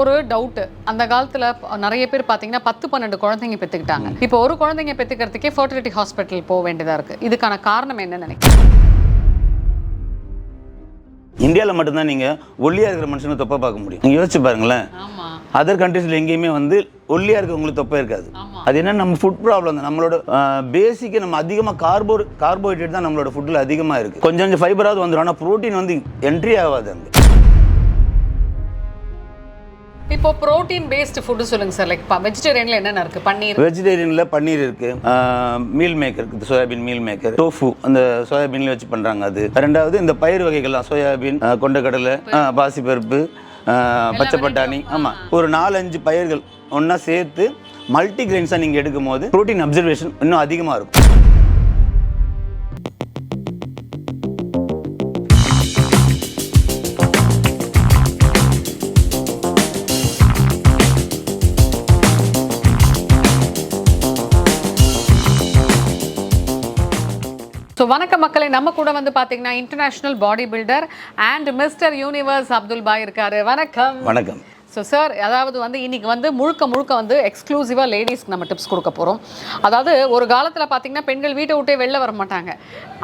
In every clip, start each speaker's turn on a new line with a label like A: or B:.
A: ஒரு டவுட் அந்த காலத்துல நிறைய பேர் பாத்தீங்கன்னா பத்து பன்னெண்டு குழந்தைங்க பெத்துக்கிட்டாங்க. இப்போ ஒரு குழந்தைங்க பெத்துக்கிறதுக்கே ஃபர்டிலிட்டி ஹாஸ்பிட்டல் போக வேண்டியதா இருக்கு. இதுக்கான காரணம் என்னன்னு நினைக்கிறேன்
B: இந்தியாவில் மட்டும்தான் நீங்கள் ஒல்லியாக இருக்கிற மனுஷனை தொப்பை பார்க்க முடியும். நீங்கள் யோசிச்சு பாருங்களேன். அதர் கண்ட்ரீஸில் எங்கேயுமே வந்து ஒல்லியாக இருக்கவங்களுக்கு தொப்பை இருக்காது. அது என்ன? நம்ம ஃபுட் ப்ராப்ளம் தான். நம்மளோட பேசிக்கு நம்ம அதிகமாக கார்போ கார்போஹைட்ரேட் தான் நம்மளோட ஃபுட்டில் அதிகமாக இருக்குது கொஞ்சம் கொஞ்சம் ஃபைபராவது வந்துடும் ஆனால் ப்ரோட்டீன் வந்து என்ட்ரி ஆகாது அங்கே.
A: இப்போ புரோட்டீன் பேஸ்டு ஃபுட் சொல்லுங்க சார் லைக் வெஜிடேரியன்ல என்னென்ன இருக்கு? பன்னீர்.
B: வெஜிடேரியனில் பன்னீர் இருக்குது மீல் மேக்கர் இருக்குது சோயாபீன் மீல் மேக்கர் டோஃபு அந்த சோயாபீன்ல வச்சு பண்ணுறாங்க அது. ரெண்டாவது இந்த பயிர் வகைகள்லாம் சோயாபீன் கொண்டக்கடலை பாசிப்பருப்பு பச்சை பட்டாணி. ஆமாம் ஒரு நாலஞ்சு பயிர்கள் ஒன்றா சேர்த்து மல்டி கிரெயின்ஸாக நீங்கள் எடுக்கும் போது ப்ரோட்டீன் அப்சர்வேஷன் இன்னும் அதிகமாக இருக்கும்.
A: மக்களை நம்ம கூட வந்து பாத்தீங்கன்னா international body builder and Mister Universe Abdul Bhai இருக்காரு. வணக்கம்.
B: வணக்கம்.
A: ஸோ சார் அதாவது வந்து இன்னைக்கு வந்து முழுக்க முழுக்க வந்து எக்ஸ்க்ளூசிவாக லேடிஸ்க்கு நம்ம டிப்ஸ் கொடுக்க போகிறோம் அதாவது ஒரு காலத்தில் பார்த்தீங்கன்னா பெண்கள் வீட்டை விட்டே வெளில வர மாட்டாங்க.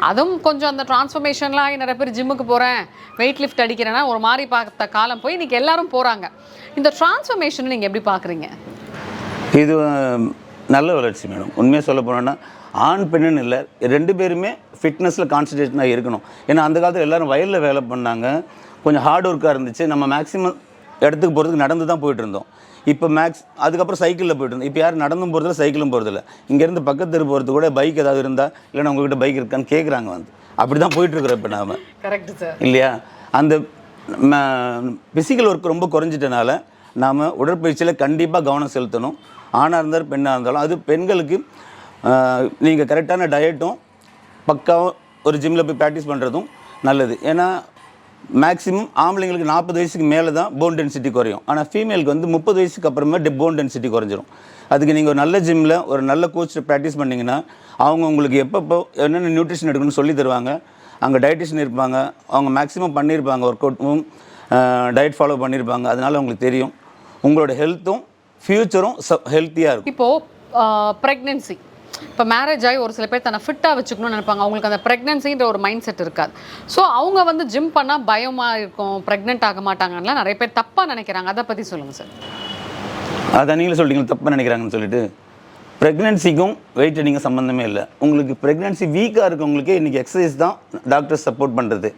A: அதுவும் கொஞ்சம் அந்த டிரான்ஸ்ஃபர்மேஷன்லாம் நிறைய பேர் ஜிம்முக்கு போகிறேன் வெயிட் லிஃப்ட் அடிக்கிறேன்னா ஒரு மாதிரி பார்த்த காலம் போய் இன்னைக்கு எல்லாரும் போகிறாங்க இந்த டிரான்ஸ்ஃபர்மேஷன் நீங்கள் எப்படி பார்க்குறீங்க?
B: இது நல்ல வளர்ச்சி மேடம். உண்மையாக சொல்ல போனோன்னா ஆண் பெண்ணுன்னு இல்லை ரெண்டு பேருமே ஃபிட்னஸில் கான்சன்ட்ரேஷனாக இருக்கணும். ஏன்னா அந்த காலத்தில் எல்லாரும் வயலில் வேலை பண்ணாங்க. கொஞ்சம் ஹார்ட் ஒர்க்காக இருந்துச்சு. நம்ம மேக்ஸிமம் இடத்துக்கு போகிறதுக்கு நடந்து தான் போயிட்டு இருந்தோம். இப்போ மேக்ஸ் அதுக்கப்புறம் சைக்கிளில் போயிட்டு இருந்தோம். இப்போ யாரும் நடந்தும் போகிறதில்ல சைக்கிளும் போகிறதில்ல இங்கேருந்து பக்கத்து தெரு போகிறது கூட பைக் ஏதாவது இருந்தால் இல்லைன்னா உங்ககிட்ட பைக் இருக்கான்னு கேட்குறாங்க வந்து. அப்படி தான் போயிட்டுருக்குறோம் இப்போ நாம.
A: கரெக்ட் சார்
B: இல்லையா? அந்த ஃபிசிக்கல் ஒர்க் ரொம்ப குறைஞ்சிட்டனால நாம் உடற்பயிற்சியில் கண்டிப்பாக கவனம் செலுத்தணும். ஆணாக இருந்தாலும் பெண்ணாக இருந்தாலும் அது பெண்களுக்கு நீங்கள் கரெக்டான டயட்டும் பக்காவும் ஒரு ஜிம்மில் போய் ப்ராக்டிஸ் பண்ணுறதும் நல்லது. ஏன்னா மேக்ஸிமம் ஆம்பளைங்களுக்கு நாற்பது வயசுக்கு மேலே தான் போன் டென்சிட்டி குறையும். ஆனால் ஃபீமேலுக்கு வந்து முப்பது வயசுக்கு அப்புறமே போன் டென்சிட்டி குறைஞ்சிரும். அதுக்கு நீங்கள் ஒரு நல்ல ஜிம்மில் ஒரு நல்ல கோச்சில் ப்ராக்டிஸ் பண்ணிங்கன்னா அவங்க உங்களுக்கு எப்பப்போ என்னென்ன நியூட்ரிஷன் எடுக்கணும்னு சொல்லி தருவாங்க. அங்கே டயட்டிஷன் இருப்பாங்க. அவங்க மேக்ஸிமம் பண்ணியிருப்பாங்க ஒர்க் அவுட்டும் டயட் ஃபாலோ பண்ணியிருப்பாங்க. அதனால உங்களுக்கு தெரியும். உங்களோட ஹெல்த்தும் ஃப்யூச்சரும் ஹெல்த்தியாக இருக்கும்.
A: இப்போ ப்ரெக்னென்சி இப்போ மேரேஜ் ஆகி ஒரு சில பேர் தன்னை ஃபிட்டாக வச்சுக்கணும்னு நினைப்பாங்க. அவங்களுக்கு அந்த ப்ரெக்னென்சின்ற ஒரு மைண்ட் செட் இருக்காது. ஸோ அவங்க வந்து ஜிம் பண்ணால் பயமாக இருக்கும் ப்ரெக்னென்ட் ஆக மாட்டாங்கலாம் நிறைய பேர் தப்பாக நினைக்கிறாங்க. அதை பற்றி சொல்லுங்கள் சார்
B: அதை நீங்களும் சொல்லிட்டீங்க தப்பாக நினைக்கிறாங்கன்னு சொல்லிட்டு. ப்ரெக்னென்சிக்கும் வெயிட் ட்ரெயினிங்கும் சம்மந்தமே இல்லை. உங்களுக்கு ப்ரெக்னென்சி வீக்காக இருக்கவங்களுக்கே இன்றைக்கி எக்ஸசைஸ் தான் டாக்டர் சப்போர்ட் பண்ணுறது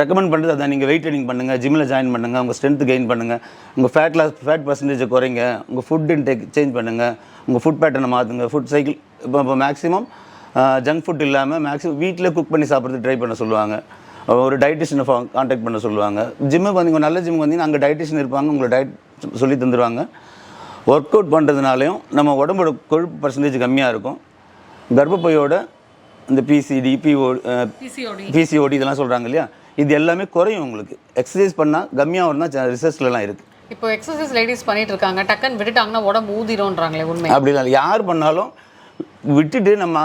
B: ரெக்கமெண்ட் பண்ணுறது அதான். நீங்கள் வெயிட் ட்ரெயினிங் பண்ணுங்கள் ஜிம்மில் ஜாயின் பண்ணுங்கள் உங்கள் ஸ்ட்ரென்த் கெயின் பண்ணுங்கள் உங்கள் ஃபேட் லாஸ் ஃபேட் பர்சன்டேஜை குறைங்க. உங்கள் ஃபுட் இன்டேக் சேஞ்ச் பண்ணுங்கள் உங்கள் ஃபுட் பேட்டர்னை மாற்றுங்க ஃபுட் சைக்கிள் இப்போ இப்போ மேக்ஸிமம் ஜங்க் ஃபுட் இல்லாமல் மேக்ஸிமம் வீட்டில் குக் பண்ணி சாப்பிட்றது ட்ரை பண்ண சொல்லுவாங்க. ஒரு டயட்டிஷியனை காண்டாக்ட் பண்ண சொல்லுவாங்க. ஜிம்முக்கு வந்தீங்க நல்ல ஜிம்முக்கு வந்தீங்கன்னா அங்கே டயட்டிஷியன் இருப்பாங்க உங்களுக்கு டயட் சொல்லி தந்துடுவாங்க ஒர்க் அவுட் பண்ணுறதுனாலையும் நம்ம உடம்போட கொழுப்பு பர்சன்டேஜ் கம்மியாக இருக்கும். கர்ப்பப்பையோட இந்த பிசிடி பிஓ
A: பிசிஓடி
B: இதெல்லாம் சொல்கிறாங்க இல்லையா? இது எல்லாமே குறையும் உங்களுக்கு. எக்ஸசைஸ் பண்ணால் கம்மியாக தான் ரிசர்ச்லலாம் இருக்குது
A: இப்போ எக்ஸசைஸ் லேடிஸ் பண்ணிட்டு இருக்காங்க. டக்குன்னு விட்டுட்டாங்கன்னா உடம்பு ஊதிரோன்றாங்களே உண்மை
B: அப்படி இல்லை. யார் பண்ணாலும் விட்டுட்டு நம்ம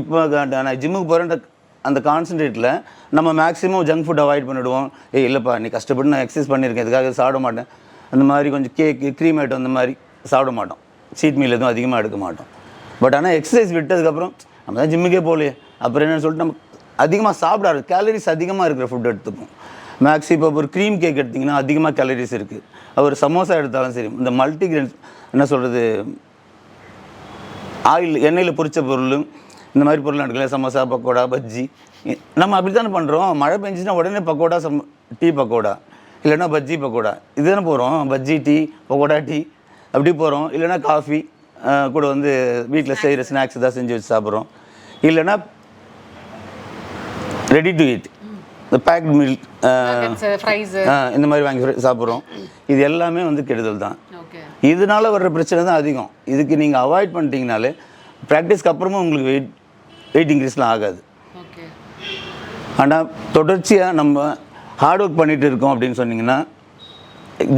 B: இப்போ நான் ஜிம்முக்கு போகிறேன்ற அந்த கான்சன்ட்ரேட்டில் நம்ம மேக்ஸிமம் ஜங்க் ஃபுட் அவாய்ட் பண்ணிவிடுவோம் ஏய் இல்லைப்பா நீ கஷ்டப்பட்டு நான் எக்ஸசைஸ் பண்ணியிருக்கேன். இதுக்காக சாப்பிட மாட்டேன்? அந்த மாதிரி கொஞ்சம் கேக்கு க்ரீம் ஐட்டம் அந்த மாதிரி சாப்பிட மாட்டோம். சீட் மீல் எதுவும் அதிகமாக எடுக்க மாட்டோம். பட் ஆனால் எக்ஸசைஸ் விட்டதுக்கப்புறம் நம்ம தான் ஜிம்முக்கே போகலையே. அப்புறம் என்னென்னு சொல்லிட்டு நம்ம அதிகமாக சாப்பிடாது கேலரிஸ் அதிகமாக இருக்கிற ஃபுட் எடுத்துப்போம். மேக்ஸி இப்போ ஒரு க்ரீம் கேக் எடுத்திங்கன்னா அதிகமாக கேலரிஸ் இருக்குது ஒரு சமோசா எடுத்தாலும் சரி இந்த மல்டிகிரெயின்ஸ் என்ன சொல்கிறது ஆயில் எண்ணெயில் பொரிச்ச பொருள் இந்த மாதிரி பொருள் எடுக்கல. சமோசா பக்கோடா பஜ்ஜி. நம்ம அப்படி தானே பண்ணுறோம் மழை பெஞ்சுன்னா உடனே பக்கோடா சம் டீ பக்கோடா இல்லைன்னா பஜ்ஜி பக்கோடா. இதுதானே போகிறோம் பஜ்ஜி டீ பக்கோடா டீ. அப்படி போகிறோம் இல்லைன்னா காஃபி கூட வந்து வீட்டில் செய்கிற ஸ்நாக்ஸ் ஏதாவது செஞ்சு வச்சு சாப்பிட்றோம். இல்லைன்னா ரெடி டு eat. இந்த பேக்ட் மில்க்
A: ஃப்ரைஸ்
B: இந்த மாதிரி வாங்கி சாப்பிட்றோம். இது எல்லாமே வந்து கெடுதல் தான். இதனால வர்ற பிரச்சனை தான் அதிகம். இதுக்கு நீங்கள் அவாய்ட் பண்ணிட்டீங்கனாலே ப்ராக்டிஸ்க்கு அப்புறமும் உங்களுக்கு வெயிட் வெயிட் இன்க்ரீஸ்லாம் ஆகாது. ஆனால் தொடர்ச்சியாக நம்ம ஹார்ட் ஒர்க் பண்ணிட்டு இருக்கோம் அப்படின்னு சொன்னீங்கன்னா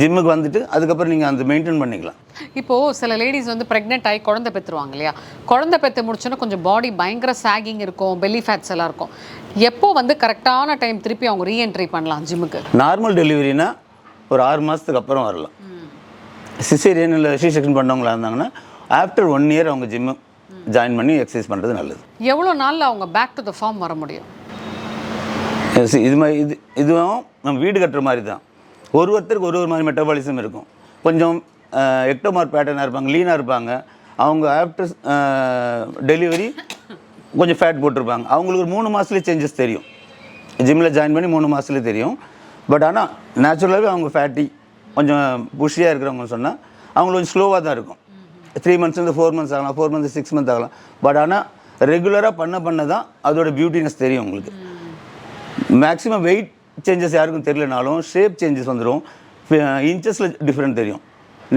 B: ஜிம்முக்கு வந்துட்டு அதுக்கப்புறம் நீங்கள் அந்த மெயின்டைன் பண்ணிக்கலாம்.
A: இப்போ சில லேடிஸ் வந்து பிரெக்னென்ட் ஆகி குழந்தை பெற்றுருவாங்க இல்லையா? குழந்தை பெற்று முடிச்சோன்னா கொஞ்சம் பாடி பயங்கர சாகிங் இருக்கும் பெல்லி ஃபேட்ஸ் எல்லாம் இருக்கும். எப்போ வந்து கரெக்டான டைம் திருப்பி அவங்க ரீஎன்ட்ரி பண்ணலாம் ஜிம்முக்கு
B: நார்மல் டெலிவரினா ஒரு ஆறு மாதத்துக்கு அப்புறம் வரலாம். சிசேரியன் இல்லை சி செக்ஷன் பண்ணவங்களா இருந்தாங்கன்னா ஆஃப்டர் ஒன் இயர் அவங்க ஜிம்மு ஜாயின் பண்ணி எக்ஸசைஸ் பண்ணுறது நல்லது.
A: எவ்வளோ நாளில் அவங்க பேக் டு த ஃபார்ம் வர முடியும்?
B: இது மாதிரி இது இதுவும் நம்ம வீடு கட்டுற மாதிரி தான். ஒரு ஒருத்தருக்கு ஒரு ஒரு மாதிரி மெட்டபாலிசம் இருக்கும். கொஞ்சம் எக்டோமார் பேட்டர்னாக இருப்பாங்க லீனாக இருப்பாங்க. அவங்க ஆஃப்டர் டெலிவரி கொஞ்சம் ஃபேட் போட்டிருப்பாங்க. அவங்களுக்கு ஒரு மூணு மாதத்துலேயே சேஞ்சஸ் தெரியும். ஜிம்மில் ஜாயின் பண்ணி மூணு மாதத்துலேயே தெரியும். பட் ஆனால் நேச்சுரலாகவே அவங்க ஃபேட்டி கொஞ்சம் புஷியாக இருக்கிறவங்க சொன்னால் அவங்களுக்கு கொஞ்சம் ஸ்லோவாக தான் இருக்கும். த்ரீ மந்த்ஸ்லேருந்து ஃபோர் மந்த்ஸ் ஆகலாம் ஃபோர் மந்த்ஸ் சிக்ஸ் மந்த் ஆகலாம். பட் ஆனால் ரெகுலராக பண்ண பண்ண தான் அதோட பியூட்டினஸ் தெரியும் உங்களுக்கு. மேக்ஸிமம் வெயிட் சேஞ்சஸ் யாருக்கும் தெரியலனாலும் ஷேப் சேஞ்சஸ் வந்துடும் இன்ச்சஸில் டிஃப்ரெண்ட் தெரியும்.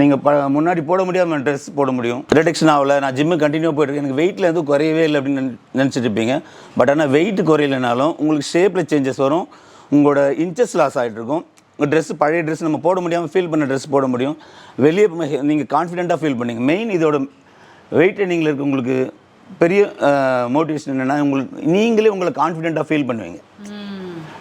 B: நீங்கள் ப முன்னாடி போட முடியாமல் ட்ரெஸ் போட முடியும். ரிடக்ஷன் ஆகலை நான் ஜிம்மு கண்டினியூ போயிட்டுருக்கேன் எனக்கு வெயிட்டில் எதுவும் குறையவே இல்லை அப்படின்னு நினச்சிட்டு இருப்பீங்க. பட் ஆனால் வெயிட் குறையலைனாலும் உங்களுக்கு ஷேப்பில் சேஞ்சஸ் வரும். உங்களோட இன்ச்சஸ் லாஸ் ஆகிட்டு இருக்கும். ட்ரெஸ் பழைய ட்ரெஸ் நம்ம போட முடியாமல் ஃபீல் பண்ண ட்ரெஸ் போட முடியும். வெளியே நீங்கள் கான்ஃபிடென்ட்டாக ஃபீல் பண்ணீங்க. மெயின் இதோட வெயிட் ட்ரைனிங்கில் இருக்க உங்களுக்கு பெரிய மோட்டிவேஷன் என்னென்னா உங்களுக்கு நீங்களே உங்களை கான்ஃபிடென்ட்டாக ஃபீல் பண்ணுவீங்க.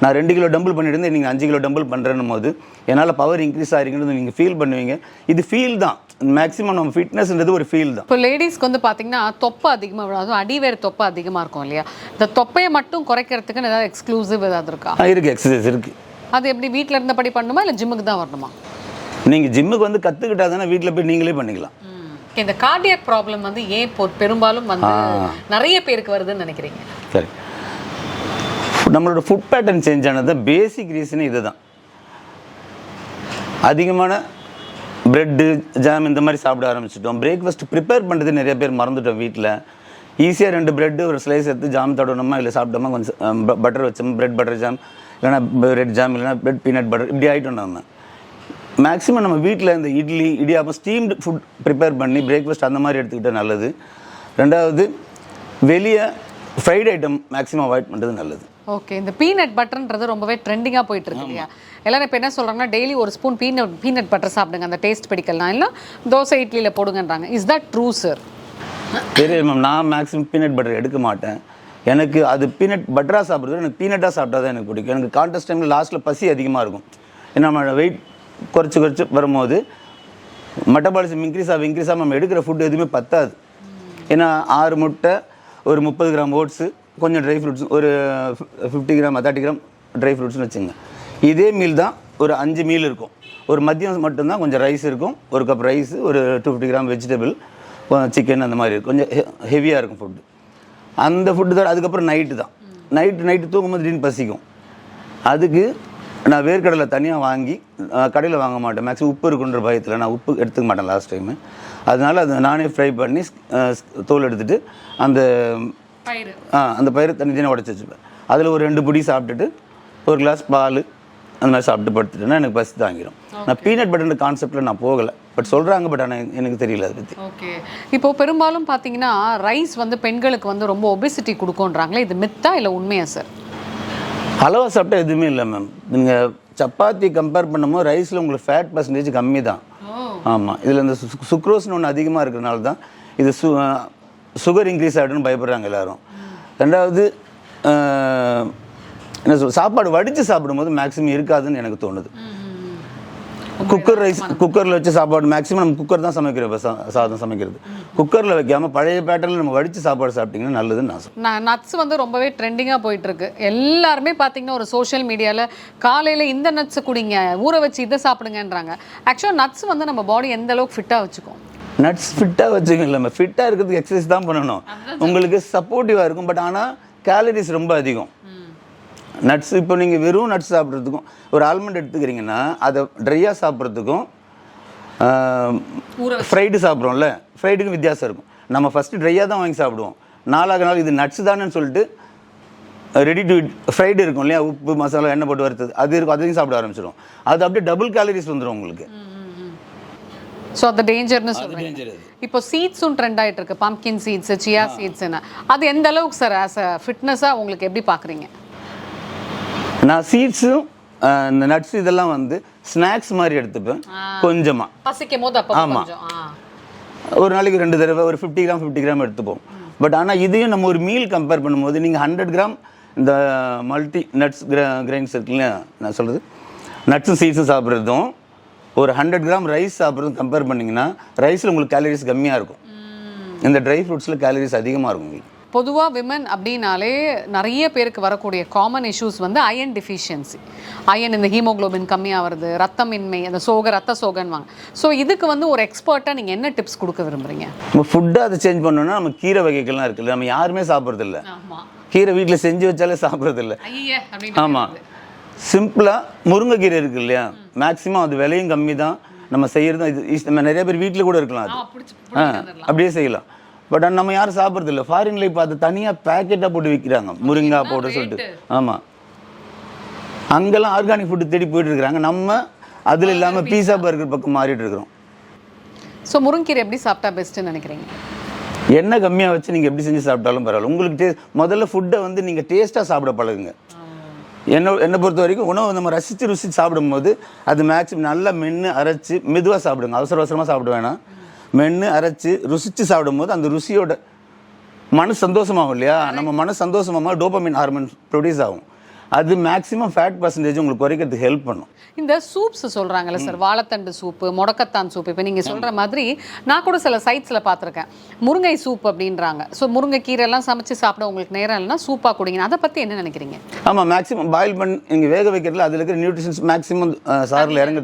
B: நான் ரெண்டு கிலோ டம்பிள் பண்ணிட்டு இருந்தேன் நீங்கள் அஞ்சு கிலோ டம்பிள் பண்ணுறேன்னும் போது என்னால் பவர் இன்க்ரீஸ் ஆகிருக்கிறது நீங்கள் ஃபீல் பண்ணுவீங்க. இது ஃபீல் தான். மேக்ஸிமம் நம்ம ஃபிட்னஸ்ன்றது ஒரு ஃபீல் தான்.
A: இப்போ லேடிஸ்க்கு வந்து பார்த்தீங்கன்னா தொப்பை அதிகமாக விடும் அதுவும் அடிவேர் தொப்பை அதிகமாக இருக்கும் இல்லையா? இந்த தொப்பையை மட்டும் குறைக்கிறதுக்குன்னு ஏதாவது எக்ஸ்க்ளூசிவ் ஏதாவது இருக்கா?
B: ஆ, இருக்கு எக்ஸசைஸ் இருக்குது
A: அது எப்படி வீட்டில் இருந்தபடி பண்ணணுமா இல்லை ஜிம்முக்கு தான் வரணுமா?
B: நீங்கள் ஜிம்முக்கு வந்து கற்றுக்கிட்டா தானே வீட்டில் போய் நீங்களே பண்ணிக்கலாம்.
A: இந்த கார்டியாக் ப்ராப்ளம் வந்து ஏன் இப்போ பெரும்பாலும் வந்து நிறைய பேருக்கு வருதுன்னு நினைக்கிறீங்க?
B: சரி. நம்மளோட ஃபுட் பேட்டர்ன் சேஞ்ச் ஆனது பேசிக் ரீசனே இதுதான். அதிகமான பிரெட்டு ஜாம் இந்த மாதிரி சாப்பிட ஆரம்பிச்சிட்டோம். பிரேக்ஃபாஸ்ட் ப்ரிப்பேர் பண்ணுறது நிறைய பேர் மறந்துட்டோம் வீட்டில் ஈஸியாக ரெண்டு பிரெட்டு ஒரு ஸ்லைஸ் எடுத்து ஜாம் தடவணுமா இல்லை சாப்பிட்டோமா கொஞ்சம் பட்டர் வச்சோம் பிரெட் பட்டர் ஜாம் இல்லைனா பிரெட் ஜாம் இல்லைனா பிரெட் பீனட் பட்டர் இப்படி ஆகிட்டோம் நம்ம மேக்ஸிமம் நம்ம வீட்டில் இந்த idli idiyappam steamed food prepare பண்ணி பிரேக்ஃபாஸ்ட் அந்த மாதிரி எடுத்துக்கிட்டால் நல்லது. ரெண்டாவது வெளியே ஃப்ரைட் ஐட்டம் மேக்ஸிமம் அவாய்ட் பண்ணுறது நல்லது.
A: ஓகே இந்த பீனட் பட்டர்ன்றது ரொம்பவே ட்ரெண்டிங்காக போயிட்டு இருக்கு இல்லையா? எல்லாரும் இப்போ என்ன சொல்றாங்கன்னா டெய்லி ஒரு ஸ்பூன் பீனட் பீனட் பட்டர் சாப்பிடுங்க அந்த டேஸ்ட் பிடிக்கலாம். இல்லை தோசை இட்லியில் போடுங்கன்றாங்க. இஸ் தட் ட்ரூ சார்
B: தெரியும் மேம் நான் மேக்ஸிமம் பீனட் பட்டர் எடுக்க மாட்டேன். எனக்கு அது பீனட் பட்டராக சாப்பிட்றது எனக்கு பீனட்டாக சாப்பிட்டா தான் எனக்கு பிடிக்கும். எனக்கு கான்டெஸ்ட் டைமில் லாஸ்ட்டில் பசி அதிகமாக இருக்கும். ஏன்னா நம்ம வெயிட் குறைச்சி குறைச்சி வரும்போது மெட்டபாலிசம் இன்க்ரீஸ் ஆகும் இன்க்ரீஸ் ஆகும் நம்ம எடுக்கிற ஃபுட் எதுவுமே பத்தாது. ஏன்னா ஆறு முட்டை ஒரு முப்பது கிராம் ஓட்ஸு கொஞ்சம் ட்ரை ஃப்ரூட்ஸ் ஒரு fifty gram thirty gram dry ஃப்ரூட்ஸ்னு வச்சுங்க. இதே மீல் தான் ஒரு அஞ்சு மீல் இருக்கும். ஒரு மதியம் மட்டும்தான் கொஞ்சம் ரைஸ் இருக்கும். ஒரு கப் ரைஸ் ஒரு two fifty gram vegetable chicken அந்த மாதிரி இருக்கும். கொஞ்சம் ஹெவியாக இருக்கும் ஃபுட்டு அந்த ஃபுட்டு தான் அதுக்கப்புறம் நைட்டு தான். நைட்டு நைட்டு தூங்கும்போது திடீர்னு பசிக்கும். அதுக்கு நான் வேர்க்கடலை தனியாக வாங்கி கடையில் வாங்க மாட்டேன். மேக்ஸிமம் உப்பு இருக்குன்ற பயத்தில் நான் உப்பு எடுத்துக்க மாட்டேன் லாஸ்ட் டைமு அதனால அதை நானே ஃப்ரை பண்ணி தோல் எடுத்துட்டு அந்த ஆ அந்த பயிரை தனி தனியாக உடச்சி வச்சுப்பேன் அதில் ஒரு ரெண்டு புடி சாப்பிட்டுட்டு ஒரு கிளாஸ் பால் அந்த மாதிரி சாப்பிட்டு படுத்துட்டேன்னா எனக்கு பசி தாங்கிடும் நான் பீனட் பட்டர் கான்செப்டில் நான் போகலை. பட் சொல்கிறாங்க பட் ஆனால் எனக்கு தெரியல அதை பற்றி
A: ஓகே இப்போ பெரும்பாலும் பார்த்தீங்கன்னா ரைஸ் வந்து பெண்களுக்கு வந்து ரொம்ப ஒபிசிட்டி கொடுக்குன்றாங்களே இது மித்தா இல்லை உண்மையா சார்
B: அளவாக சாப்பிட்டா எதுவுமே இல்லை மேம் நீங்கள் சப்பாத்தி கம்பேர் பண்ணும்போது ரைஸில் உங்களுக்கு ஃபேட் பர்சன்டேஜ் கம்மி தான் ஆமாம் இதில் இந்த சுக்ரோஸ்னு ஒன்று அதிகமாக இருக்கிறனால தான் இது சு சுகர் இன்க்ரீஸ் ஆகிடுன்னு பயப்படுறாங்க எல்லாரும். ரெண்டாவது என்ன சொல் சாப்பாடு வடித்து சாப்பிடும்போது மேக்ஸிமம் இருக்காதுன்னு எனக்கு தோணுது. குக்கர் ரைஸ் குக்கரில் வச்சு சாப்பாடு மேக்ஸிமம் நம்ம குக்கர் தான் சமைக்கிறோம் இப்போ சாதம் சமைக்கிறது. குக்கரில் வைக்காமல் பழைய பேட்டர்னில் நம்ம வடித்து சாப்பாடு சாப்பிட்டிங்கன்னா நல்லதுன்னு நான்.
A: நட்ஸ் வந்து ரொம்பவே ட்ரெண்டிங்காக போயிட்டு இருக்கு எல்லாருமே பார்த்தீங்கன்னா ஒரு சோஷியல் மீடியாவில் காலையில் இந்த நட்ஸை குடிங்க ஊற வச்சு இதை சாப்பிடுங்கன்றாங்க. ஆக்சுவலாக நட்ஸ் வந்து நம்ம பாடி எந்த அளவுக்கு ஃபிட்டாக வச்சுக்கும்?
B: நட்ஸ் ஃபிட்டாக வச்சுக்கல நம்ம ஃபிட்டாக இருக்கிறதுக்கு எக்ஸசைஸ் தான் பண்ணணும். உங்களுக்கு சப்போர்ட்டிவாக இருக்கும் பட் ஆனால் கேலரிஸ் ரொம்ப அதிகம். நட்ஸ் இப்போ நீங்கள் வெறும் நட்ஸ் சாப்பிட்றதுக்கும் ஒரு ஆல்மண்ட் எடுத்துக்கிறீங்கன்னா அதை ட்ரையாக சாப்பிட்றதுக்கும் ஃப்ரைடு சாப்பிட்றோம்ல ஃப்ரைடுக்கும் வித்தியாசம் இருக்கும். நம்ம ஃபஸ்ட்டு ட்ரையாக தான் வாங்கி சாப்பிடுவோம். நாளாக நாள் இது நட்ஸ் தானேன்னு சொல்லிட்டு ரெடி டு ஃப்ரைடு இருக்கும் இல்லையா? உப்பு மசாலா எண்ணெய் போட்டு வறுத்தது அது இருக்கும் அதையும் சாப்பிட ஆரம்பிச்சிடும் அது அப்படியே டபுள் கேலரிஸ் வந்துடும் உங்களுக்கு.
A: ஸோ அந்த டேஞ்சர்னு சொல்கிறேன் இப்போ சீட்ஸும் ட்ரெண்ட் ஆயிட்டு இருக்கு. பம்கின் சீட்ஸ் சியா சீட்ஸ்னு அது எந்த அளவுக்கு சார் ஆஸ் அ ஃபிட்னஸாக உங்களுக்கு எப்படி பார்க்குறீங்க
B: நான் சீட்ஸும் இந்த நட்ஸ் இதெல்லாம் வந்து ஸ்நாக்ஸ் மாதிரி எடுத்துப்பேன். கொஞ்சமாக
A: பசிக்கும் போது அப்போ
B: ஆமா. ஒரு நாளைக்கு ரெண்டு தடவை ஒரு ஃபிஃப்டி கிராம் ஃபிஃப்டி கிராம் எடுத்துப்போம். பட் ஆனால் இதையும் நம்ம ஒரு மீல் கம்பேர் பண்ணும்போது நீங்கள் ஹண்ட்ரட் கிராம் இந்த மல்டி நட்ஸ் கிரைன்ஸ் இருக்குல்ல நான் சொல்கிறது நட்ஸும் சீட்ஸும் சாப்பிட்றதும் ஒரு ஹண்ட்ரட் கிராம் ரைஸ் சாப்பிட்றது கம்பேர் பண்ணிங்கன்னா ரைஸில் உங்களுக்கு கேலரிஸ் கம்மியாக இருக்கும். இந்த ட்ரை ஃப்ரூட்ஸில் கேலரிஸ் அதிகமாக இருக்கும் உங்களுக்கு.
A: பொதுவா விமன் அப்படின்னாலே நிறைய பேருக்கு வரக்கூடிய காமன் இஷ்யூஸ் வந்து அயன் டிஃபிஷியன்சி அயன் இந்த ஹீமோகுளோபின் கம்மியாகிறது ரத்தமின்மை அந்த சோக ரத்த சோகன்வாங்க ஸோ இதுக்கு வந்து ஒரு எக்ஸ்பர்ட்டாக நீங்கள் என்ன டிப்ஸ் கொடுக்க விரும்புறீங்க?
B: நம்ம ஃபுட்டை அதை சேஞ்ச் பண்ணோம்னா நம்ம கீரை வகைகள்லாம் இருக்குல்ல நம்ம யாருமே சாப்பிட்றதில்ல.
A: ஆமாம்
B: கீரை வீட்டில் செஞ்சு வச்சாலே சாப்பிட்றதில்ல.
A: ஐய அப்படின்னு
B: ஆமாம் சிம்பிளாக முருங்கைக்கீரை இருக்கு இல்லையா? மேக்ஸிமம் அது விலையும் கம்மி தான் நம்ம செய்கிறது இது நம்ம நிறைய பேர் வீட்டில் கூட இருக்கலாம் அது. ஆ அப்படியே செய்யலாம். பட் நம்ம யாரும் சாப்பிட்றது இல்லை ஃபாரின்ல இப்போ அது தனியாக பேக்கெட்டாக போட்டு விற்கிறாங்க முருங்கா போட்டு சொல்லிட்டு. ஆமாம் அங்கெல்லாம் ஆர்கானிக் ஃபுட்டு தேடி போயிட்டு இருக்கிறாங்க. நம்ம அதில் இல்லாமல் பீஸா பர்கர் பக்கம் மாறிட்டு இருக்கிறோம்.
A: ஸோ முருங்கீரை எப்படி சாப்பிட்டா பெஸ்ட்டுன்னு நினைக்கிறீங்க?
B: எண்ணெய் கம்மியாக வச்சு நீங்கள் எப்படி செஞ்சு சாப்பிட்டாலும் பரவாயில்ல. உங்களுக்கு டே முதல்ல ஃபுட்டை வந்து நீங்கள் டேஸ்ட்டாக சாப்பிட பழகுங்க. என்னை என்னை பொறுத்த வரைக்கும் உணவு நம்ம ரசித்து ருசித்து சாப்பிடும்போது அது மேக்ஸிமம் நல்லா மென்று அரைச்சி மெதுவாக சாப்பிடுங்க. அவசர அவசரமாக சாப்பிட வேணாம். மென்று அரைச்சி ருசித்து சாப்பிடும்போது அந்த ருசியோட மனசு சந்தோஷமாகும் இல்லையா? நம்ம மனசு சந்தோஷமாக டோபமின் ஹார்மோன் ப்ரொடியூஸ் ஆகும். அது மேக்ஸிமம் ஃபேட் பர்சன்டேஜ் உங்களுக்கு குறைக்கிறதுக்கு ஹெல்ப் பண்ணும்.
A: இந்த சூப்ஸ் சொல்றாங்கல்ல சார் வாழைத்தண்டு சூப்பு முடக்கத்தான் சூப் இப்போ நீங்க சொல்ற மாதிரி நான் கூட சில சைட்ஸ்ல பார்த்துருக்கேன். முருங்கை சூப் அப்படின்றாங்க. ஸோ முருங்கைக்கீரை எல்லாம் சமைச்சு சாப்பிட உங்களுக்கு நேரம் இல்லைன்னா சூப்பா குடிங்க. அதை பத்தி என்ன நினைக்கிறீங்க?
B: ஆமாம் மேக்ஸிமம் பாயில் பண்ணி நீங்கள் வேக வைக்கிறதுல அதில் இருக்கிற நியூட்ரிஷன்ஸ் மேக்ஸிமம் சாரில் இறங்க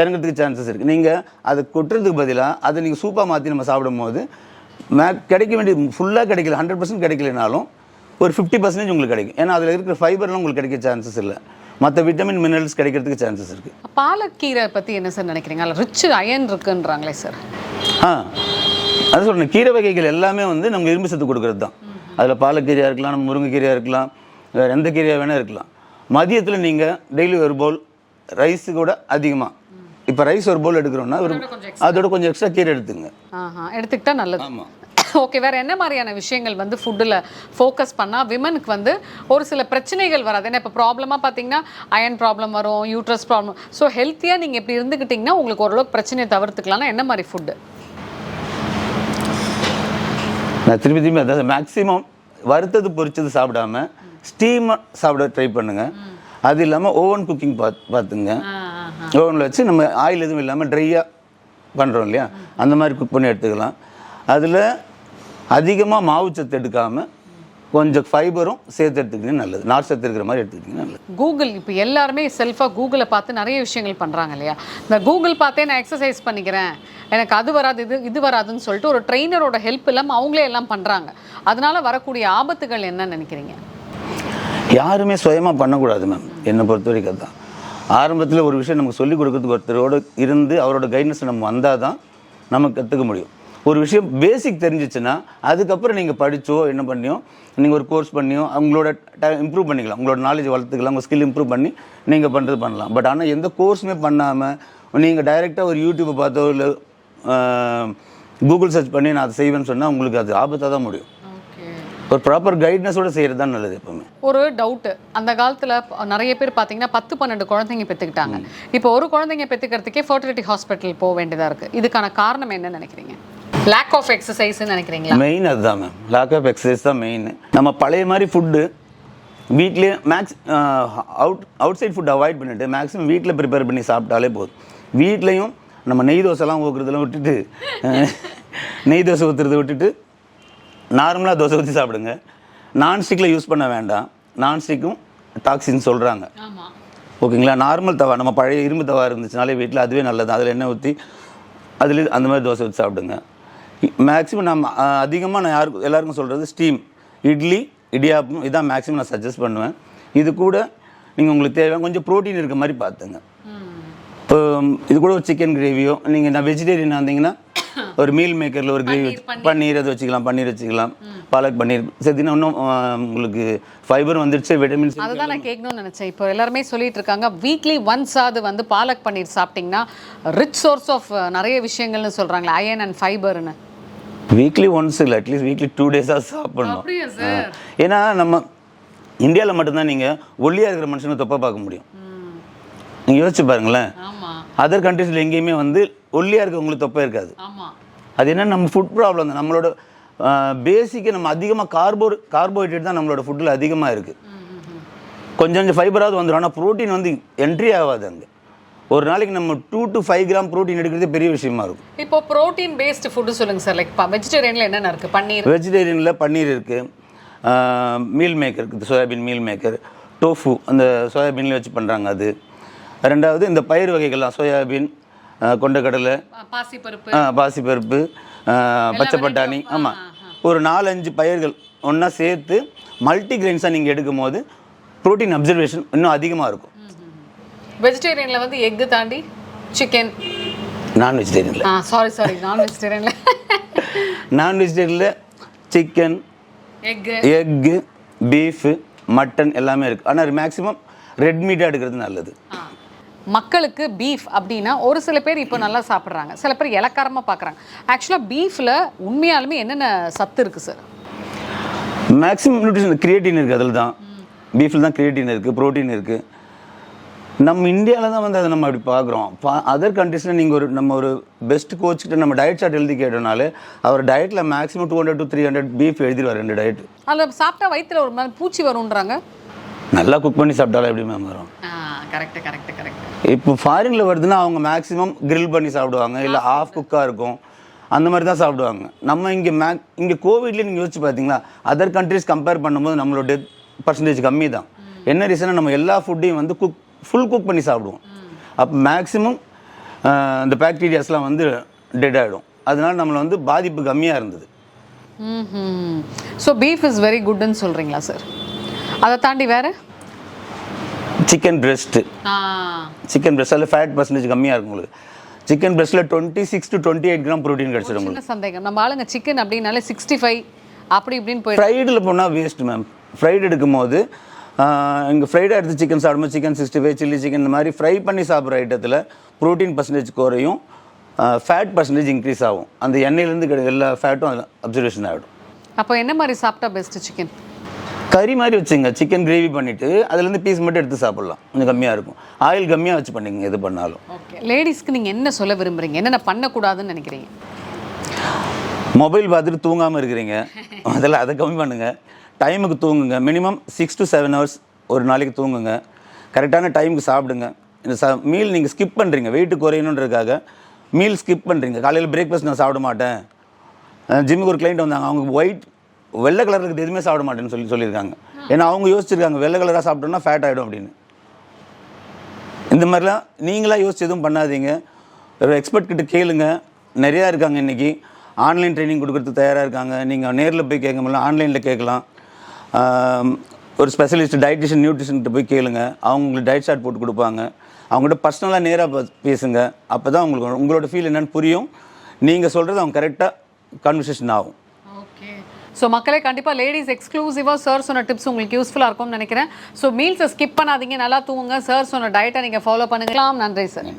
B: இறங்கிறதுக்கு சான்சஸ் இருக்குது நீங்கள் அதை கொட்டுறதுக்கு பதிலாக அதை நீங்கள் சூப்பாக மாற்றி நம்ம சாப்பிடும்போது மே கிடைக்க வேண்டிய ஃபுல்லாக கிடைக்கல ஹண்ட்ரட் பர்சன்ட் கிடைக்கலனாலும் ஒரு ஃபிஃப்டி பர்சன்டேஜ் உங்களுக்கு கிடைக்கும். ஏன்னா அதில் இருக்கிற ஃபைபர்லாம் உங்களுக்கு கிடைக்க சான்சஸ் இல்லை. மற்ற விட்டமின் மினரல்ஸ் கிடைக்கிறதுக்கு சான்சஸ் இருக்குது
A: பாலக்கீரை பத்தி என்ன சார் நினைக்கிறீங்க? அதில் ரிச் அயன் இருக்குன்றாங்களே சார்
B: ஆ அது சொல்கிறேன் கீரை வகைகள் எல்லாமே வந்து நமக்கு இரும்பு சத்து கொடுக்கறது தான். அதில் பாலக்கீரையாக இருக்கலாம் நம்ம முருங்கைக்கீரையாக இருக்கலாம் வேறு எந்த கீரையாக வேணால் இருக்கலாம். மதியத்தில் நீங்கள் டெய்லி ஒரு பவுல் ரைஸு கூட அதிகமாக இப்போ ரைஸ் ஒரு பவுல் எடுக்கிறோம்னா ஒரு அதோட கொஞ்சம் எக்ஸ்ட்ரா கீரை எடுத்துங்க.
A: எடுத்துக்கிட்டா நல்லது.
B: ஆமாம்
A: ஓகே வேற என்ன மாதிரியான விஷயங்கள் வந்து ஃபுட்டில் ஃபோக்கஸ் பண்ணால் விமனுக்கு வந்து ஒரு சில பிரச்சனைகள் வராது? ஏன்னா இப்போ ப்ராப்ளமாக பார்த்தீங்கன்னா அயன் ப்ராப்ளம் வரும் யூட்ரஸ் ப்ராப்ளம் ஸோ ஹெல்த்தியாக நீங்கள் இப்படி இருந்துக்கிட்டிங்கன்னா உங்களுக்கு ஓரளவுக்கு பிரச்சனையை தவிர்த்துக்கலாம்னா என்ன மாதிரி ஃபுட்டு
B: நான் திருப்பி திரும்பி அதாவது மேக்ஸிமம் வறுத்தது பொரிச்சது சாப்பிடாம ஸ்டீம் சாப்பிட ட்ரை பண்ணுங்க. அது இல்லாமல் ஓவன் குக்கிங் பார்த்து பார்த்துங்க ஓவனில் வச்சு நம்ம ஆயில் எதுவும் இல்லாமல் ட்ரையாக பண்ணுறோம் இல்லையா? அந்த மாதிரி குக் பண்ணி எடுத்துக்கலாம். அதில் அதிகமாக மாவுச்சத்து எடுக்காமல் கொஞ்சம் ஃபைபரும் சேர்த்து எடுத்துக்கிட்டீங்கன்னா நல்லது. நார் சத்து இருக்கிற மாதிரி எடுத்துக்கிட்டிங்கன்னா நல்லது.
A: கூகுள் இப்போ எல்லாருமே செல்ஃபாக கூகுளை பார்த்து நிறைய விஷயங்கள் பண்ணுறாங்க இல்லையா? இந்த கூகுள் பார்த்தே நான் எக்ஸசைஸ் பண்ணிக்கிறேன். எனக்கு அது வராது இது இது வராதுன்னு சொல்லிட்டு ஒரு ட்ரெயினரோட ஹெல்ப் இல்லாமல் அவங்களே எல்லாம் பண்ணுறாங்க அதனால வரக்கூடிய ஆபத்துகள் என்ன நினைக்கிறீங்க?
B: யாருமே சுயமாக பண்ணக்கூடாது மேம் என்னை பொறுத்த வரைக்கும் அதுதான். ஆரம்பத்தில் ஒரு விஷயம் நமக்கு சொல்லிக் கொடுக்கறதுக்கு ஒருத்தரோட இருந்து அவரோட கைட்னஸ் நம்ம வந்தால் தான் நம்ம கற்றுக்க முடியும். ஒரு விஷயம் பேசிக் தெரிஞ்சிச்சுன்னா அதுக்கப்புறம் நீங்கள் படித்தோ என்ன பண்ணியோ நீங்கள் ஒரு கோர்ஸ் பண்ணியோ அவங்களோட இம்ப்ரூவ் பண்ணிக்கலாம். உங்களோட நாலேஜ் வளர்த்துக்கலாம் உங்கள் ஸ்கில் இம்ப்ரூவ் பண்ணி நீங்கள் பண்ணுறது பண்ணலாம். பட் ஆனால் எந்த கோர்ஸுமே பண்ணாமல் நீங்கள் டைரெக்டாக ஒரு யூடியூப்பை பார்த்தோ இல்லை கூகுள் சர்ச் பண்ணி நான் அதை செய்வேன்னு சொன்னால் உங்களுக்கு அது ஆபத்தாக தான் முடியும். ஒரு ப்ராப்பர் கைட்னஸோட செய்கிறது தான் நல்லது எப்பவுமே.
A: ஒரு டவுட்டு அந்த காலத்தில் நிறைய பேர் பார்த்தீங்கன்னா பத்து பன்னெண்டு குழந்தைங்க பெற்றுக்கிட்டாங்க இப்போ ஒரு குழந்தைங்க பெற்றுக்கிறதுக்கே ஃபர்டிலிட்டி ஹாஸ்பிட்டல் போக வேண்டியதாக இருக்குது இதுக்கான காரணம் என்ன நினைக்கிறீங்க? லேக் ஆஃப் எக்ஸசைஸ்ன்னு நினைக்கிறீங்களா?
B: மெயின் அதுதான் மேம் லாக் ஆஃப் எக்ஸசைஸ் தான் மெயின் நம்ம பழைய மாதிரி ஃபுட்டு வீட்லேயே max out outside food avoid பண்ணிட்டு மேக்ஸிமம் வீட்டில் ப்ரிப்பேர் பண்ணி சாப்பிட்டாலே போதும். வீட்லேயும் நம்ம நெய் தோசைலாம் ஊற்றுறதெல்லாம் விட்டுட்டு நெய் தோசை ஊற்றுறதை விட்டுட்டு நார்மலாக தோசை ஊற்றி சாப்பிடுங்க. நான்ஸ்டிக்கில் யூஸ் பண்ண வேண்டாம். நான்ஸ்டிக்கும் டாக்ஸின் சொல்கிறாங்க ஓகேங்களா? நார்மல் தவா நம்ம பழைய இரும்பு தவா இருந்துச்சுனாலே வீட்டில் அதுவே நல்லது. அதில் எண்ணெய் ஊற்றி அதில் அந்த மாதிரி தோசை ஊற்றி சாப்பிடுங்க. மேக்ஸிமம் நம்ம அதிகமாக நான் யாருக்கும் எல்லாருக்கும் சொல்கிறது ஸ்டீம் இட்லி இடியாப்பம் இதான் மேக்ஸிமம் நான் சஜஸ்ட் பண்ணுவேன். இது கூட நீங்கள் உங்களுக்கு தேவை கொஞ்சம் ப்ரோட்டீன் இருக்க மாதிரி பார்த்துங்க. இப்போ இது கூட ஒரு சிக்கன் கிரேவியோ நீங்கள் நான் வெஜிடேரியன் வந்தீங்கன்னா ஒரு மீல் மேக்கரில் ஒரு கிரேவி பன்னீர் அதை வச்சுக்கலாம் பன்னீர் வச்சுக்கலாம். பாலக் பன்னீர். சேர்த்தினா இன்னும் உங்களுக்கு ஃபைபர் வந்துடுச்சு விட்டமின்ஸ்
A: அதுதான் நான் கேட்கணும்னு நினச்சேன். இப்போ எல்லாருமே சொல்லிட்டு இருக்காங்க வீக்லி ஒன்ஸ் அது வந்து பாலக் பன்னீர் சாப்பிட்டிங்கன்னா ரிச் சோர்ஸ் ஆஃப் நிறைய விஷயங்கள்னு சொல்கிறாங்களே அயன் அண்ட் ஃபைபர்னு
B: வீக்லி ஒன்ஸ் இல்லை அட்லீஸ்ட் வீக்லி டூ டேஸாக சாப்பிடணும். ஏன்னா நம்ம இந்தியாவில் மட்டும்தான் நீங்கள் ஒல்லியாக இருக்கிற மனுஷனை தொப்பை பார்க்க முடியும். நீங்கள் யோசிச்சு பாருங்களேன். அதர் கண்ட்ரீஸில் எங்கேயுமே வந்து ஒல்லியாக இருக்கவங்களுக்கு தொப்பை இருக்காது. அது என்ன நம்ம ஃபுட் ப்ராப்ளம் தான். நம்மளோட பேசிக்காக நம்ம அதிகமாக கார்போ கார்போஹைட்ரேட் தான் நம்மளோட ஃபுட்டில் அதிகமாக இருக்குது கொஞ்சம் கொஞ்சம் ஃபைபராவது வந்துடும் ஆனால் ப்ரோட்டீன் வந்து என்ட்ரி ஆகாது அங்கே. ஒரு நாளைக்கு நம்ம two to five gram protein எடுக்கிறதே பெரிய விஷயமா இருக்கும்.
A: இப்போ ப்ரோட்டீன் பேஸ்டு ஃபுட்டு சொல்லுங்க சார் லைக் வெஜிடேரியன்ல என்னென்ன இருக்கு? பன்னீர்.
B: வெஜிடேரியனில் பன்னீர் இருக்குது மீல் மேக்கர் இருக்குது. சோயாபீன் மீல் மேக்கர் டோஃபு அந்த சோயாபீனில் வச்சு பண்ணுறாங்க அது. ரெண்டாவது இந்த பயிர் வகைகள்லாம் சோயாபீன் கொண்டக்கடலை பாசிப்பருப்பு. பச்சை பட்டாணி ஆமாம் ஒரு நாலஞ்சு பயிர்கள் ஒன்றா சேர்த்து மல்டி கிரெயின்ஸாக நீங்கள் எடுக்கும் போது ப்ரோட்டீன் அப்சர்வேஷன் இன்னும் அதிகமாக இருக்கும்.
A: வெஜிடேரியன்ல வந்து எக்கு தாண்டி சிக்கன்.
B: நான் வெஜிடேரியனில்.
A: சாரி சாரி நான் வெஜிடேரியன்ல.
B: நான் வெஜிடேரியனில் chicken
A: egg.
B: Egg beef mutton எல்லாமே இருக்குது ஆனால் மேக்ஸிமம் ரெட் மீட்டாக எடுக்கிறது நல்லது.
A: மக்களுக்கு பீஃப் அப்படின்னா ஒரு சில பேர் இப்போ நல்லா சாப்பிட்றாங்க. சில பேர் இலக்காரமாக பார்க்குறாங்க ஆக்சுவலாக பீஃபில் உண்மையாலுமே என்னென்ன சத்து இருக்குது சார்
B: மேக்ஸிமம் நியூட்ரிஷன் கிரியேட்டின் இருக்குது அதில் தான் பீஃபில் தான் கிரியேட்டின் இருக்குது ப்ரோட்டீன் இருக்குது நம்ம இந்தியாவில் தான் வந்து அதை நம்ம அப்படி பார்க்குறோம் பா அதர் கண்ட்ரீஸில் நீங்கள் ஒரு நம்ம ஒரு பெஸ்ட் கோச்சுக்கிட்ட நம்ம டயட் சார்ட் எழுதி கேட்டோம்னாலே அவர் டயட்டில் maximum two hundred to three hundred beef எழுதிடுவார் ரெண்டு டயட்
A: அதில் சாப்பிட்டா வயித்துல ஒரு மாதிரி பூச்சி வரும்ன்றாங்க?
B: நல்லா குக் பண்ணி சாப்பிட்டாலும் எப்படி மேம் வரும்?
A: கரெக்ட் கரெக்ட் கரெக்ட்
B: இப்போ ஃபாரினில் வருதுன்னா அவங்க மேக்ஸிமம் grill பண்ணி சாப்பிடுவாங்க. இல்லை ஆஃப் குக்காக இருக்கும். அந்த மாதிரி தான் சாப்பிடுவாங்க. நம்ம இங்கே மேக் இங்கே கோவிட்லேயே நீங்கள் யோசிச்சு பார்த்தீங்களா அதர் கண்ட்ரீஸ் கம்பேர் பண்ணும்போது நம்மளோட டெத் பர்சன்டேஜ் கம்மி தான். என்ன ரீசனா நம்ம எல்லா ஃபுட்டையும் வந்து குக் ஃபுல் குக் பண்ணி சாப்பிடுவோம். அப்போ மேக்ஸிமம் இந்த பாக்டீரியாஸ்லாம் வந்து டெட் ஆகிடும் அதனால நம்மளை வந்து பாதிப்பு கம்மியாக இருந்தது.
A: ம் ஸோ பீஃப் இஸ் வெரி குட்னு சொல்கிறீங்களா சார் அதை தாண்டி வேறு?
B: சிக்கன் பிரெஸ்ட்டு சிக்கன் பிரெஸ்ட் அதில் ஃபேட் பர்சன்டேஜ் கம்மியாக இருக்கும் உங்களுக்கு. Chicken பிரெஸ்ட்டில் twenty six to twenty eight gram protein கிடச்சிடும் உங்களுக்கு.
A: சந்தேகம். நம்ம ஆளுங்க சிக்கன் அப்படின்னாலே சிக்ஸ்டி ஃபைவ் அப்படி இப்படின்னு போயிடும்.
B: ஃப்ரைடில் போனால் வேஸ்ட் மேம் ஃப்ரைடு எடுக்கும்போது இங்கே ஃப்ரைடாக எடுத்து சிக்கன் சாப்பிடும்போது chicken sixty five chilli chicken இந்த மாதிரி ஃப்ரை பண்ணி சாப்பிட்ற ஐட்டத்தில் ப்ரோட்டீன் பர்சன்டேஜ் குறையும் ஃபேட் பர்சன்டேஜ் இன்க்ரீஸ் ஆகும். அந்த எண்ணெயிலேருந்து கிடை எல்லா ஃபேட்டும் அப்சர்வேஷன் ஆகிடும்
A: அப்போ என்ன மாதிரி சாப்பிட்டா பெஸ்ட்டு சிக்கன்
B: கறி மாதிரி வச்சுங்க. சிக்கன் கிரேவி பண்ணிவிட்டு அதுலேருந்து பீஸ் மட்டும் எடுத்து சாப்பிட்லாம். கொஞ்சம் கம்மியாக இருக்கும். ஆயில் கம்மியாக வச்சு பண்ணிங்க எது பண்ணாலும்.
A: ஓகே லேடிஸ்க்கு நீங்கள் என்ன சொல்ல விரும்புறீங்க? என்னென்ன பண்ணக்கூடாதுன்னு நினைக்கிறீங்க?
B: மொபைல் பார்த்துட்டு தூங்காமல் இருக்கிறீங்க. அதில் அதை கம்மி பண்ணுங்கள் டைமுக்கு தூங்குங்க. Minimum six to seven hours ஒரு நாளைக்கு தூங்குங்க. கரெக்டான டைமுக்கு சாப்பிடுங்க. இந்த ச மீல் நீங்கள் ஸ்கிப் பண்ணுறீங்க வெயிட்டு குறையணுன்றதுக்காக மீல் ஸ்கிப் பண்ணுறீங்க காலையில் பிரேக்ஃபாஸ்ட் நான் சாப்பிட மாட்டேன். ஜிம்முக்கு ஒரு கிளைண்ட் வந்தாங்க. அவங்க ஒயிட் வெள்ளை கலர் இருக்கிறது எதுவுமே சாப்பிட மாட்டேன்னு சொல்லி சொல்லியிருக்காங்க. ஏன்னா அவங்க யோசிச்சிருக்காங்க வெள்ளை கலராக சாப்பிட்டோம்னா ஃபேட் ஆகிடும் அப்படின்னு. இந்த மாதிரிலாம் நீங்களாக யோசிச்சு எதுவும் பண்ணாதீங்க. ஒரு எக்ஸ்பர்ட் கிட்ட கேளுங்க. நிறையா இருக்காங்க இன்றைக்கி ஆன்லைன் ட்ரைனிங் கொடுக்குறதுக்கு தயாராக இருக்காங்க. நீங்கள் நேரில் போய் கேட்க முடியல ஆன்லைனில் கேட்கலாம். ஒரு ஸ்பெஷலிஸ்ட் டயட்டிஷியன் நியூட்ரிஷன்கிட்ட போய் கேளுங்க. அவங்க உங்களுக்கு டயட் சார்ட் போட்டு கொடுப்பாங்க. அவங்ககிட்ட பர்சனலாக நேராக பேசுங்க. அப்போ தான் உங்களுக்கு உங்களோட ஃபீல் என்னென்னு புரியும். நீங்கள் சொல்கிறது அவங்க கரெக்டாக கான்வர்சேஷன் ஆகும்.
A: ஸோ மக்களே கண்டிப்பாக லேடிஸ் எக்ஸ்க்ளூசிவாக சார் சொன்ன டிப்ஸ் உங்களுக்கு யூஸ்ஃபுல்லாக இருக்கும்னு நினைக்கிறேன். ஸோ மீல்ஸை ஸ்கிப் பண்ணாதீங்க. நல்லா தூங்குங்க. சார் சொன்ன டயட்டை நீங்கள் ஃபாலோ பண்ணுங்களாம் நன்றி சார்